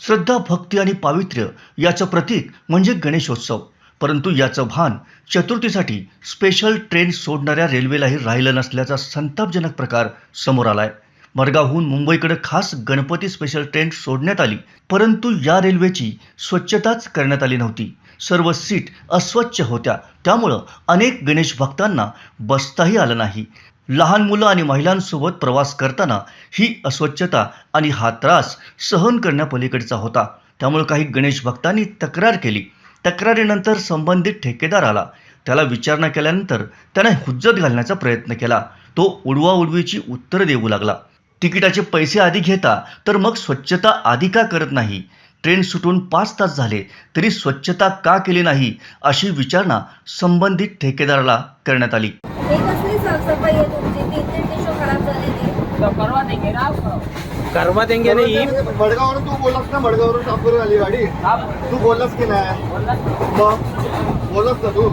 श्रद्धा भक्ती आणि पावित्र्य याचं प्रतीक म्हणजे गणेशोत्सव. परंतु याचं भान चतुर्थीसाठी स्पेशल ट्रेन सोडणाऱ्या रेल्वेलाही राहिलं नसल्याचा संतापजनक प्रकार समोर आलाय. मडगावहून मुंबईकडे खास गणपती स्पेशल ट्रेन सोडण्यात आली परंतु या रेल्वेची स्वच्छताच करण्यात आली नव्हती. सर्व सीट अस्वच्छ होत्या त्यामुळं अनेक गणेश भक्तांना बसताही आलं नाही. लहान मुलं आणि महिलांसोबत प्रवास करताना ही अस्वच्छता आणि हा त्रास सहन करण्यापलीकडचा होता. त्यामुळे काही गणेश भक्तांनी तक्रार केली. तक्रारीनंतर संबंधित ठेकेदार आला त्याला विचारणा केल्यानंतर त्याने हुज्जत घालण्याचा प्रयत्न केला. तो उडवाउडवीची उत्तरं देऊ लागला. तिकिटाचे पैसे आधी घेता तर मग स्वच्छता आधी का करत नाही? ट्रेन सुटून पाच तास झाले तरी स्वच्छता का केली नाही? अशी विचारणा संबंधित ठेकेदाराला करण्यात आली. साफसफाई आहे तुमची. तीन तीन टिशू खराब झालेली तो करवा देंगे ना आपको करवा देंगे नहीं मडगावरून तू बोललास ना मडगावरून साफ करून आली गाडी. आप तू बोललास की नाही? मग? बोललास ना तू?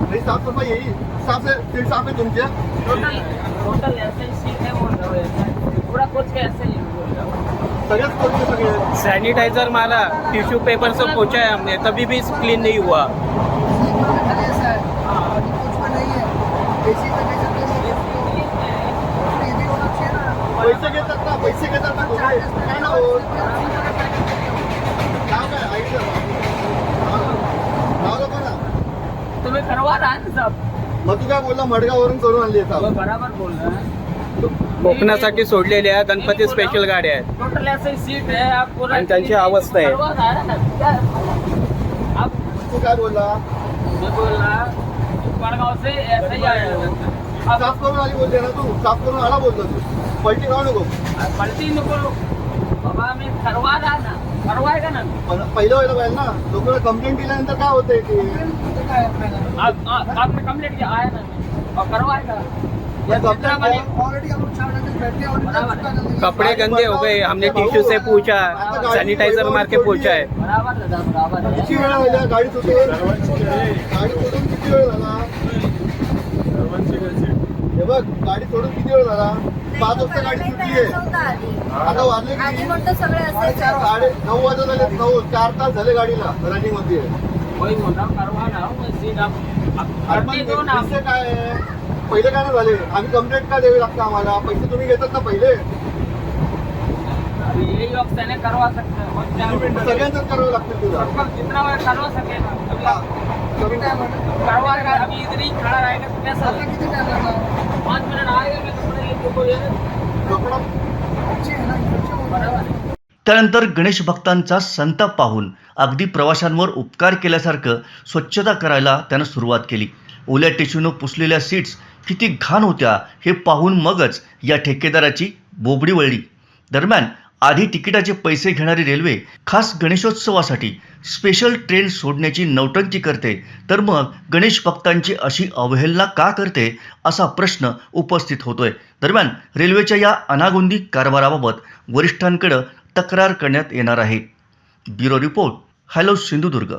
नाही साफसफाई येईल साफ आहे सीट साफ आहे तुमची? टोटल टोटल ऐसे ही सीट है बोल रहे हो ऐसे पूरा कुछ के ऐसे ही बोल रहे हो सगळेच कोणते सगळे. सैनिटाइजर मारा टिश्यू पेपर से पोछा है हमने. तभी भी क्लीन नहीं हुआ. पैसे घेतात ना पैसे घेतात ना तुम्ही काय ना नाव काय? नाव तुम्हें है मग तू काय बोलला? मडगावरून करून आणली आहे बराबर कोकणासाठी सोडलेल्या गणपती स्पेशल गाड्या आहेत. टोटल सीट है आप पूरा आणि त्यांची अवस्था आहे. है तू काय बोलला? मैं बोल रहा बड़गांव से ऐसे ही आया है अब साफ करून आली बोलते ना तू? साफ करून आला बोलतो तू? पलटी राहू नको पलटी नको. बाबा मी करवा रहा ना. करवाएगा ना. पण पहिलं व्हायला पाहिजे ना. लोकांना कंप्लेंट दिल्यानंतर काय होतंय की आपने कंप्लेंट किया आया ना. और करवाएगा मैं तो जितना अपने- बने बराबर. है कपड़े गंदे हो गए. हमने टिश्यू से पूछा सैनिटाइजर मार के पूछा है. बराबर दादा बराबर किती वेळ झाला गाडी सुटून गाडी सोडून किती वेळ झाला? पाच वाजता गाडी सुटली आहे. आधी आता वाजले आधी किती म्हणतो सगळे असायचे साडे नऊ वाजत. झाले नऊ चार तास झाले गाडीला रनिंगमध्ये हूँ करवाना हूँ मैं सीट आप आप अरे करते पण दो ना विषय काय आहे? पहिले काय नाही झाले? आम्ही कंप्लेंट का द्यावी लागतं आम्हाला? पैसे तुम्ही घेतात ना पहिले? है करवा क्या लागतं तुला. करवा हा. ही तो कैसा लगेगा? पाँच मिनट. आएगा त्यानंतर गणेश भक्तांचा संताप पाहून अगदी प्रवाशांवर उपकार केल्यासारखं स्वच्छता करायला त्यानं सुरुवात केली. ओल्या टिश्यूनं पुसलेल्या सीट्स किती घाण होत्या हे पाहून मगच या ठेकेदाराची बोबडी वळली. दरम्यान आधी तिकिटाचे पैसे घेणारी रेल्वे खास गणेशोत्सवासाठी स्पेशल ट्रेन सोडण्याची नौटंकी करते तर मग गणेश भक्तांची अशी अवहेलना का करते असा प्रश्न उपस्थित होतोय. दरम्यान रेल्वेच्या या अनागोंदी कारभाराबाबत वरिष्ठांकडे तक्रार करण्यात येणार आहे. Bureau report hello Sindhudurg.